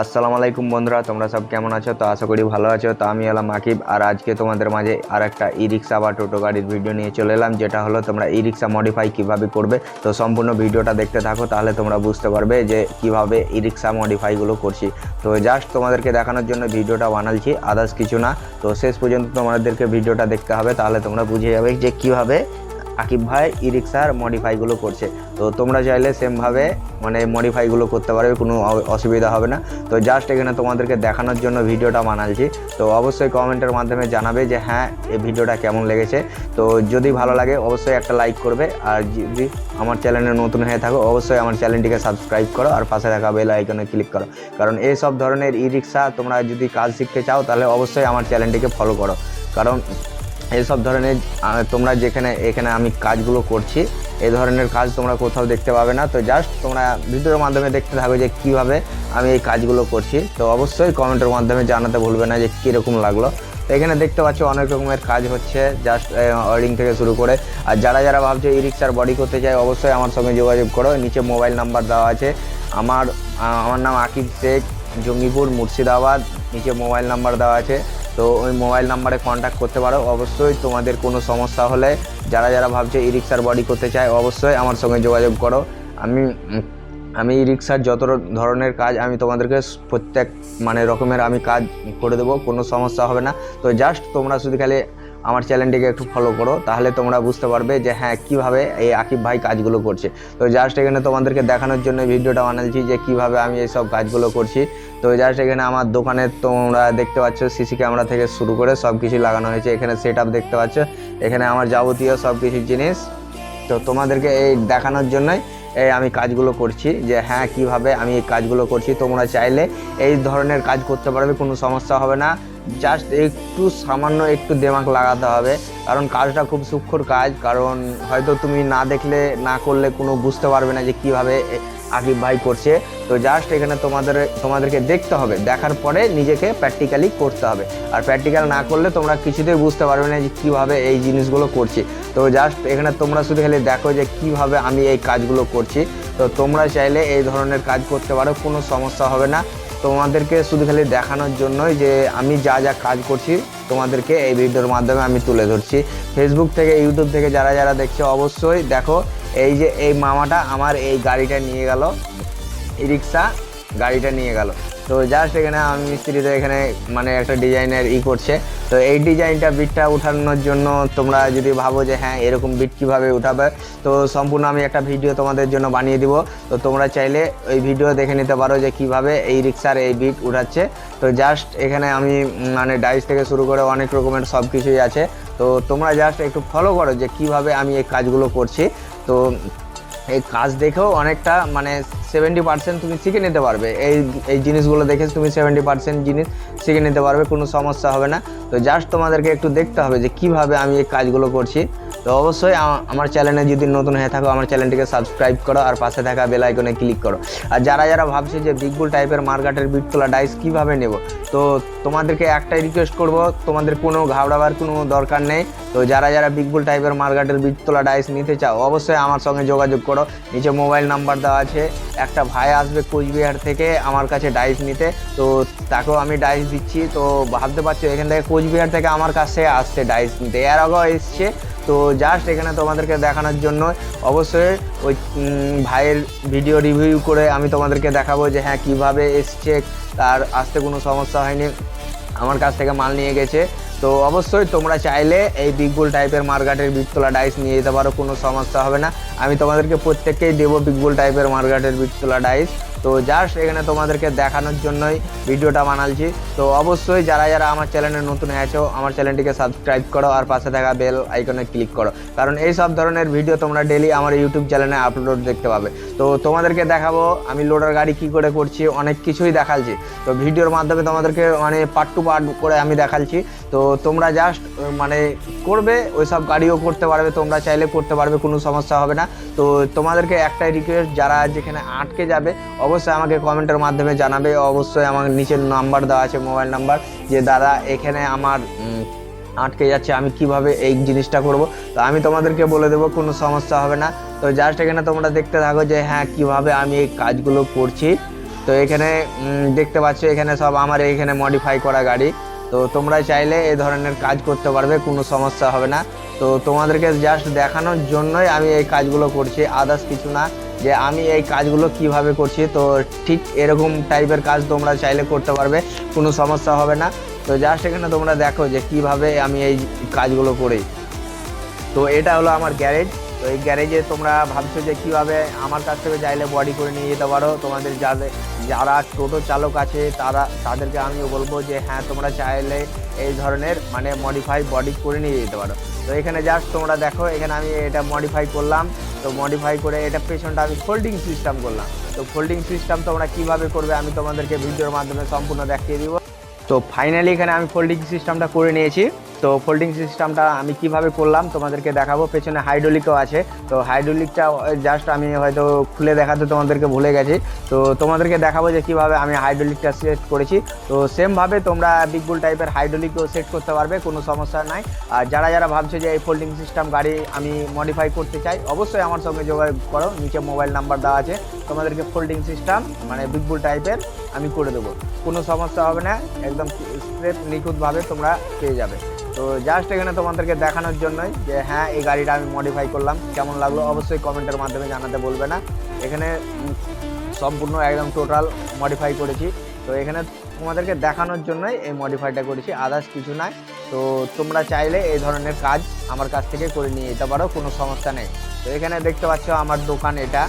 আসসালামু আলাইকুম বন্ধুরা, তোমরা সব কেমন আছো? তো আশা করি ভালো আছো। তো আমি এলাম আকিব, আর আজকে তোমাদের মাঝে আর একটা ই রিক্সা বা টোটো গাড়ির ভিডিও নিয়ে চলে এলাম, যেটা হলো তোমরা ই রিক্সা মডিফাই কীভাবে করবে। তো সম্পূর্ণ ভিডিওটা দেখতে থাকো, তাহলে তোমরা বুঝতে পারবে যে কীভাবে ই রিক্সা মডিফাইগুলো করছি। তো জাস্ট তোমাদেরকে দেখানোর জন্য ভিডিওটা বানালছি আদার্স কিছু না। তো শেষ পর্যন্ত তোমাদেরকে ভিডিওটা দেখতে হবে, তাহলে তোমরা বুঝে যাবে যে কীভাবে আকিব ভাই ই রিক্সার মডিফাইগুলো করছে। তো তোমরা চাইলে সেমভাবে মানে মডিফাইগুলো করতে পারবে কোনো অসুবিধা হবে না। তো জাস্ট এখানে তোমাদেরকে দেখানোর জন্য ভিডিওটা বানালছি তো অবশ্যই কমেন্টের মাধ্যমে জানাবে যে হ্যাঁ এই ভিডিওটা কেমন লেগেছে। তো যদি ভালো লাগে, অবশ্যই একটা লাইক করবে। আর যদি আমার চ্যানেলে নতুন হয়ে থাকো, অবশ্যই আমার চ্যানেলটিকে সাবস্ক্রাইব করো। আর পাশে থাকা বেল আইকনে ক্লিক করো। কারণ এই সব ধরনের ই রিক্সা তোমরা যদি কাজ শিখতে চাও, তাহলে অবশ্যই আমার চ্যানেলটিকে ফলো করো। কারণ এইসব ধরনের তোমরা যেখানে, এখানে আমি কাজগুলো করছি এই ধরনের কাজ তোমরা কোথাও দেখতে পাবে না। তো জাস্ট তোমরা ভিডিওর মাধ্যমে দেখতে থাকো যে কীভাবে আমি এই কাজগুলো করছি। তো অবশ্যই কমেন্টের মাধ্যমে জানাতে ভুলবে না যে কীরকম লাগল। তো এখানে দেখতে পাচ্ছ অনেক রকমের কাজ হচ্ছে জাস্ট ওয়ারিং থেকে শুরু করে। আর যারা যারা ভাবছে ই রিক্সার বডি করতে চায়, অবশ্যই আমার সঙ্গে যোগাযোগ করো। নিচে মোবাইল নাম্বার দেওয়া আছে। আমার আমার নাম আকিব শেখ, জঙ্গিপুর মুর্শিদাবাদ, নিচে মোবাইল নাম্বার দেওয়া আছে। তো ওই মোবাইল নাম্বারে কন্ট্যাক্ট করতে পারো। অবশ্যই তোমাদের কোনো সমস্যা হলে, যারা যারা ভাবছে ই রিক্সার বডি করতে চায়, অবশ্যই আমার সঙ্গে যোগাযোগ করো। আমি আমি ই রিক্সার যত ধরনের কাজ আমি তোমাদেরকে প্রত্যেক মানে রকমের আমি কাজ করে দেবো, কোনো সমস্যা হবে না। তো জাস্ট তোমরা শুধু খালি আমার চ্যানেলটিকে একটু ফলো করো, তাহলে তোমরা বুঝতে পারবে যে হ্যাঁ কীভাবে এই আকিব ভাই কাজগুলো করছে। তো জাস্ট এখানে তোমাদেরকে দেখানোর জন্য ভিডিওটা বানাচ্ছি যে কীভাবে আমি এই সব কাজগুলো করছি। তো জাস্ট এখানে আমার দোকানে তোমরা দেখতে পাচ্ছ সিসি ক্যামেরা থেকে শুরু করে সব কিছু লাগানো হয়েছে। এখানে সেট দেখতে পাচ্ছ, এখানে আমার যাবতীয় সব কিছু জিনিস। তো তোমাদেরকে এই দেখানোর জন্যই এই আমি কাজগুলো করছি যে হ্যাঁ কীভাবে আমি এই কাজগুলো করছি। তোমরা চাইলে এই ধরনের কাজ করতে পারবে, কোনো সমস্যা হবে না। জাস্ট একটু সামান্য একটু দেমাক লাগাতে হবে। কারণ কাজটা খুব সূক্ষ্ম কাজ। কারণ হয়তো তুমি না দেখলে, না করলে কোনো বুঝতে পারবে না যে কীভাবে আকিব ভাই করছে। তো জাস্ট এখানে তোমাদের, তোমাদেরকে দেখতে হবে। দেখার পরে নিজেকে প্র্যাকটিক্যালি করতে হবে। আর প্র্যাকটিক্যাল না করলে তোমরা কিছুতেই বুঝতে পারবে না যে কীভাবে এই জিনিসগুলো করছি। তো জাস্ট এখানে তোমরা শুধু খালি দেখো যে কীভাবে আমি এই কাজগুলো করছি। তো তোমরা চাইলে এই ধরনের কাজ করতে পারো, কোনো সমস্যা হবে না। তোমাদেরকে শুধু খালি দেখানোর জন্যই যে আমি যা যা কাজ করছি, তোমাদেরকে এই ভিডিওর মাধ্যমে আমি তুলে ধরছি। ফেসবুক থেকে ইউটিউব থেকে যারা যারা দেখছে, অবশ্যই দেখো, এই যে এই মামাটা আমার এই গাড়িটা নিয়ে গেল রিক্সা গাড়িটা নিয়ে গেল। তো জাস্ট এখানে আমি মিস্ত্রিতে এখানে মানে একটা ডিজাইনের ই করছে। তো এই ডিজাইনটা বিটটা উঠানোর জন্য তোমরা যদি ভাবো যে হ্যাঁ এরকম বিট কীভাবে উঠাবে, তো সম্পূর্ণ আমি একটা ভিডিও তোমাদের জন্য বানিয়ে দিব। তো তোমরা চাইলে ওই ভিডিও দেখে নিতে পারো যে কীভাবে এই রিক্সার এই বিট উঠাচ্ছে। তো জাস্ট এখানে আমি মানে ডাইস থেকে শুরু করে অনেক রকমের সব কিছুই আছে। তো তোমরা জাস্ট একটু ফলো করো যে কীভাবে আমি এই কাজগুলো করছি। তো এই কাজ দেখেও অনেকটা মানে সেভেন্টি পার্সেন্ট তুমি শিখে নিতে পারবে। এই এই জিনিসগুলো দেখে তুমি সেভেন্টি পার্সেন্ট জিনিস শিখে নিতে পারবে, কোনো সমস্যা হবে না। তো জাস্ট তোমাদেরকে একটু দেখতে হবে যে কীভাবে আমি এই কাজগুলো করছি। তো অবশ্যই আমার চ্যানেলে যদি নতুন হয়ে থাকো, আমার চ্যানেলটিকে সাবস্ক্রাইব করো আর পাশে থাকা বেল আইকনে ক্লিক করো। আর যারা যারা ভাবছে যে বিগবুল টাইপের মার্কেটের বিট তোলা ডাইস কীভাবে নেব, তো তোমাদেরকে একটাই রিকোয়েস্ট করব, তোমাদের কোনো ঘাবড়াবার কোনো দরকার নেই। তো যারা যারা বিগবুল টাইপের মার্কেটের বিট তোলা ডাইস নিতে চাও, অবশ্যই আমার সঙ্গে যোগাযোগ করো। নিচে মোবাইল নাম্বার দেওয়া আছে। একটা ভাই আসবে কোচবিহার থেকে আমার কাছে ডাইস নিতে। তো তাকেও আমি ডাইস দিচ্ছি। তো ভাবতে পারছ, এখান থেকে কোচবিহার থেকে আমার কাছে আসছে ডাইস নিতে। এর আগেও এসছে। তো জাস্ট এখানে তোমাদেরকে দেখানোর জন্য অবশ্যই ওই ভাইয়ের ভিডিও রিভিউ করে আমি তোমাদেরকে দেখাবো যে হ্যাঁ কীভাবে এসছে, তার আসতে কোনো সমস্যা হয়নি, আমার কাছ থেকে মাল নিয়ে গেছে। তো অবশ্যই তোমরা চাইলে এই বিগবুল টাইপের মার্কেটের বিটতলা ডাইস নিয়ে যেতে পারো, কোনো সমস্যা হবে না। আমি তোমাদেরকে প্রত্যেককেই দেবো বিগবুল টাইপের মার্কেটের বিটতলা ডাইস তো জাস্ট এখানে তোমাদেরকে দেখানোর জন্যই ভিডিওটা বানালছি। তো অবশ্যই যারা যারা আমার চ্যানেলে নতুন হয়েছো আমার চ্যানেলটিকে সাবস্ক্রাইব করো আর পাশে থাকা বেল আইকনে ক্লিক করো। কারণ এই সব ধরনের ভিডিও তোমরা ডেলি আমার ইউটিউব চ্যানেলে আপলোড দেখতে পাবে। তো তোমাদেরকে দেখাবো, আমি লোডার গাড়ি কি করে করছি, অনেক কিছুই দেখাচ্ছি তো ভিডিওর মাধ্যমে তোমাদেরকে মানে পার্ট টু পার্ট করে আমি দেখাচ্ছি তো তোমরা জাস্ট মানে করবে ওই সব গাড়িও করতে পারবে, তোমরা চাইলে করতে পারবে, কোনো সমস্যা হবে না। তো তোমাদেরকে একটাই রিকোয়েস্ট যারা যেখানে আটকে যাবে, অবশ্যই আমাকে কমেন্টের মাধ্যমে জানাবে। অবশ্যই আমার নিচের নাম্বার দেওয়া আছে মোবাইল নাম্বার যে দাদা, এখানে আমার আটকে যাচ্ছে, আমি কীভাবে এই জিনিসটা করব? তো আমি তোমাদেরকে বলে দেবো, কোনো সমস্যা হবে না। তো জাস্ট এখানে তোমরা দেখতে থাকো যে হ্যাঁ কীভাবে আমি এই কাজগুলো করছি। তো এখানে দেখতে পাচ্ছ, এখানে সব আমার এখানে মডিফাই করা গাড়ি। তো তোমরা চাইলে এই ধরনের কাজ করতে পারবে, কোনো সমস্যা হবে না। তো তোমাদেরকে জাস্ট দেখানোর জন্যই আমি এই কাজগুলো করছি। আদার্স কিছু না, যে আমি এই কাজগুলো কীভাবে করছি, তো ঠিক এরকম টাইপের কাজ তোমরা চাইলে করতে পারবে, কোনো সমস্যা হবে না। তো জাস্ট এখানে তোমরা দেখো যে কীভাবে আমি এই কাজগুলো করি। তো এটা হলো আমার গ্যারেজ। তো এই গ্যারেজে তোমরা ভাবছ যে কীভাবে আমার কাছ থেকে চাইলে বডি করে নিয়ে যেতে পারো। তোমাদের যাদের যারা টোটো চালক আছে, তারা, তাদেরকে আমিও বলব যে হ্যাঁ তোমরা চাইলে এই ধরনের মানে মডিফাই বডি করে নিয়ে যেতে পারো। তো এখানে জাস্ট তোমরা দেখো, এখানে আমি এটা মডিফাই করলাম। তো মডিফাই করে এটা পেছনটা আমি ফোল্ডিং সিস্টেম করলাম। তো ফোল্ডিং সিস্টেম তোমরা কীভাবে করবে আমি তোমাদেরকে ভিডিওর মাধ্যমে সম্পূর্ণ দেখিয়ে দিব। তো ফাইনালি এখানে আমি ফোল্ডিং সিস্টেমটা করে নিয়েছি। তো ফোল্ডিং সিস্টেমটা আমি কীভাবে করলাম তোমাদেরকে দেখাবো, পেছনে হাইড্রোলিকও আছে। তো হাইড্রোলিকটা জাস্ট আমি হয়তো খুলে দেখাতে তোমাদেরকে ভুলে গেছি। তো তোমাদেরকে দেখাবো যে কীভাবে আমি হাইড্রোলিকটা সেট করেছি। তো সেমভাবে তোমরা বিগ বুল টাইপের হাইড্রোলিকও সেট করতে পারবে, কোনো সমস্যা নাই। আর যারা যারা ভাবছে যে এই ফোল্ডিং সিস্টেম গাড়ি আমি মডিফাই করতে চাই, অবশ্যই আমার সঙ্গে যোগাযোগ করো। নিচে মোবাইল নাম্বার দেওয়া আছে। তোমাদেরকে ফোল্ডিং সিস্টেম মানে বিগ বুল টাইপের আমি করে দেবো। কোনো সমস্যা হবে না, একদম স্ট্রেট নিখুঁতভাবে তোমরা পেয়ে যাবে। তো জাস্ট এখানে তোমাদেরকে দেখানোর জন্যই যে হ্যাঁ এই গাড়িটা আমি মডিফাই করলাম। কেমন লাগল অবশ্যই কমেন্টের মাধ্যমে জানাতে বলবে না। এখানে সম্পূর্ণ একদম টোটাল মডিফাই করেছি। তো এখানে তোমাদেরকে দেখানোর জন্যই এই মডিফাইটা করেছি। আদার্স কিছু নাই তো তোমরা চাইলে এই ধরনের কাজ আমার কাছ থেকে করে নিয়ে যেতে পারো, কোনো সমস্যা নেই। তো এখানে দেখতে পাচ্ছ আমার দোকান এটা।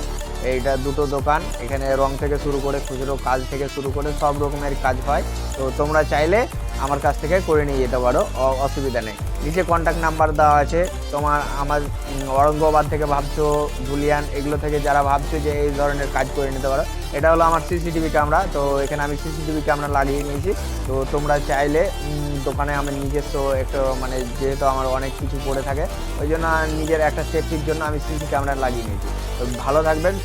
এইটা দুটো দোকান। এখানে রং থেকে শুরু করে খুচরো, কাজ থেকে শুরু করে সব রকমের কাজ হয়। তো তোমরা চাইলে আমার কাছ থেকে করে নিয়ে যেতে পারো অসুবিধা নেই। নিচে কন্ট্যাক্ট নাম্বার দেওয়া আছে। তোমার আমার ঔরঙ্গাবাদ থেকে ভাবছ ধুলিয়ান এগুলো থেকে যারা ভাবছ যে এই ধরনের কাজ করে নিতে পারো, এটা হলো আমার সিসিটিভি ক্যামেরা তো এখানে আমি সিসিটিভি ক্যামেরা লাগিয়ে নিয়েছি। তো তোমরা চাইলে দোকানে আমার নিজস্ব একটু মানে যেহেতু আমার অনেক কিছু পড়ে থাকে, ওই জন্য নিজের একটা সেফটির জন্য আমি সিসি ক্যামেরা লাগিয়ে নিয়েছি। তো ভালো থাকবেন।